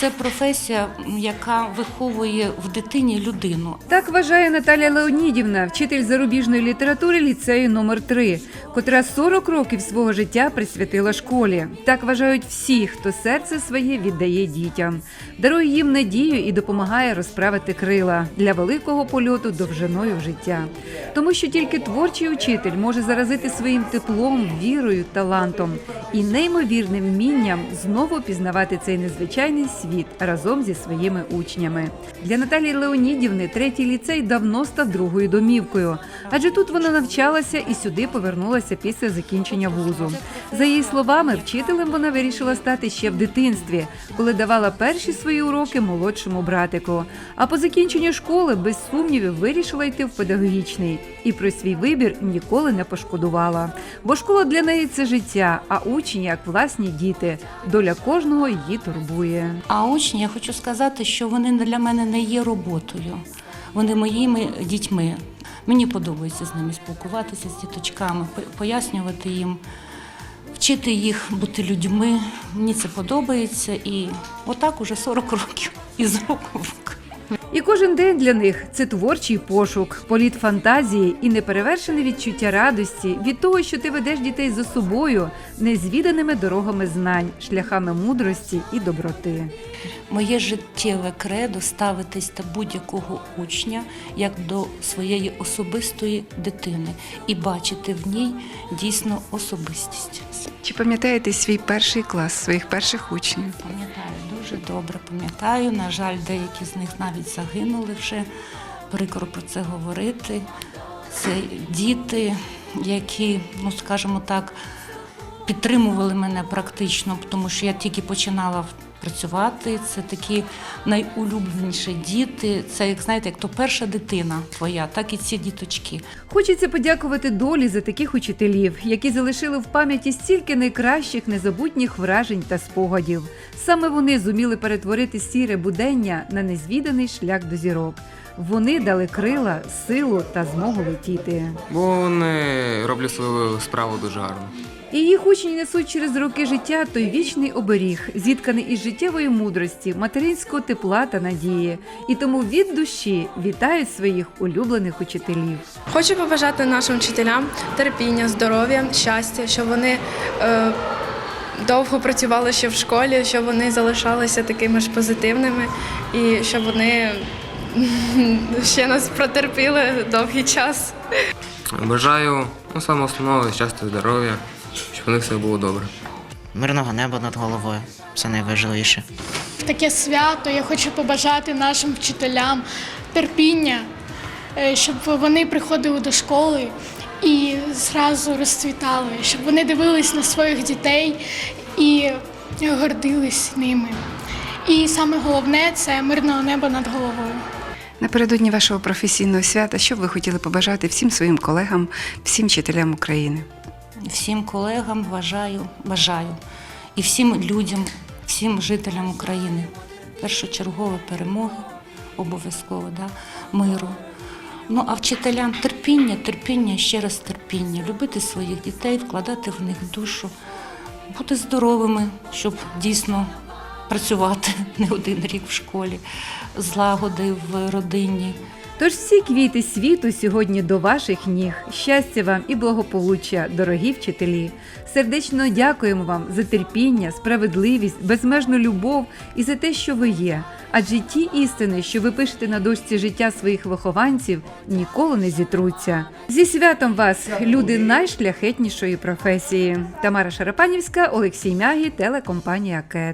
це професія, яка виховує в дитині людину. Так вважає Наталя Леонідівна, вчитель зарубіжної літератури ліцею номер 3 котра 40 років свого життя присвятила школі. Так вважають всі, хто серце своє віддає дітям, дарує їм надію і допомагає розправити крила для великого польоту довжиною в життя. Тому що тільки творчий учитель може заразити своїм теплом, вірою, талантом і неймовірним вмінням знову пізнавати цей незвичайний світ разом зі своїми учнями. Для Наталії Леонідівни третій ліцей давно став другою домівкою, адже тут вона навчалася і сюди повернулася після закінчення вузу. За її словами, вчителем вона вирішила стати ще в дитинстві, коли давала перші свої уроки молодшому братику. А по закінченню школи без сумнівів вирішила йти в педагогічний і про свій вибір ніколи не пошкодувала. Бо школа для неї це життя, а учні як власні діти. Доля кожного її турбує. А учні, я хочу сказати, що вони для мене не є роботою. Вони моїми дітьми. Мені подобається з ними спілкуватися з діточками, пояснювати їм, вчити їх бути людьми. Мені це подобається. І отак уже 40 років із року в. І кожен день для них це творчий пошук, політ фантазії і неперевершене відчуття радості від того, що ти ведеш дітей за собою незвіданими дорогами знань, шляхами мудрості і доброти. Моє життєве кредо ставитись до будь-якого учня як до своєї особистої дитини і бачити в ній дійсно особистість. Чи пам'ятаєте свій перший клас, своїх перших учнів? Пам'ятаю, дуже добре пам'ятаю. На жаль, деякі з них навіть загинули вже. Прикро про це говорити. Це діти, які, ну скажімо так, підтримували мене практично, тому що я тільки починала працювати. Це такі найулюбленіші діти. Це як знаєте, як то перша дитина твоя, так і ці діточки. Хочеться подякувати долі за таких учителів, які залишили в пам'яті стільки найкращих незабутніх вражень та спогадів. Саме вони зуміли перетворити сіре будення на незвіданий шлях до зірок. Вони дали крила, силу та змогу летіти. Бо вони роблять свою справу дуже гарно. І їх учні несуть через роки життя той вічний оберіг, зітканий із життєвої мудрості, материнського тепла та надії. І тому від душі вітають своїх улюблених учителів. Хочу побажати нашим вчителям терпіння, здоров'я, щастя, щоб вони е, довго працювали ще в школі, щоб вони залишалися такими ж позитивними і щоб вони ще нас протерпіли довгий час. Бажаю ну, саме основного щастя, здоров'я, щоб у них все було добре. мирного неба над головою. Це найважливіше. В таке свято я хочу побажати нашим вчителям терпіння, е, щоб вони приходили до школи і зразу розцвітали, щоб вони дивились на своїх дітей і гордились ними. І саме головне це мирного неба над головою. Напередодні вашого професійного свята, що б ви хотіли побажати всім своїм колегам, всім вчителям України? всім колегам бажаю, бажаю і всім людям, всім жителям України. Першочергово перемоги, обов'язково, да, миру. Ну а вчителям терпіння, терпіння, ще раз терпіння, любити своїх дітей, вкладати в них душу, бути здоровими, щоб дійсно працювати не один рік в школі, злагоди в родині. Тож всі квіти світу сьогодні до ваших ніг. Щастя вам і благополуччя, дорогі вчителі. Сердечно дякуємо вам за терпіння, справедливість, безмежну любов і за те, що ви є. Адже ті істини, що ви пишете на дошці життя своїх вихованців, ніколи не зітруться. Зі святом вас, люди найшляхетнішої професії. Тамара Шарапанівська, Олексій Мягі, телекомпанія КЕТ.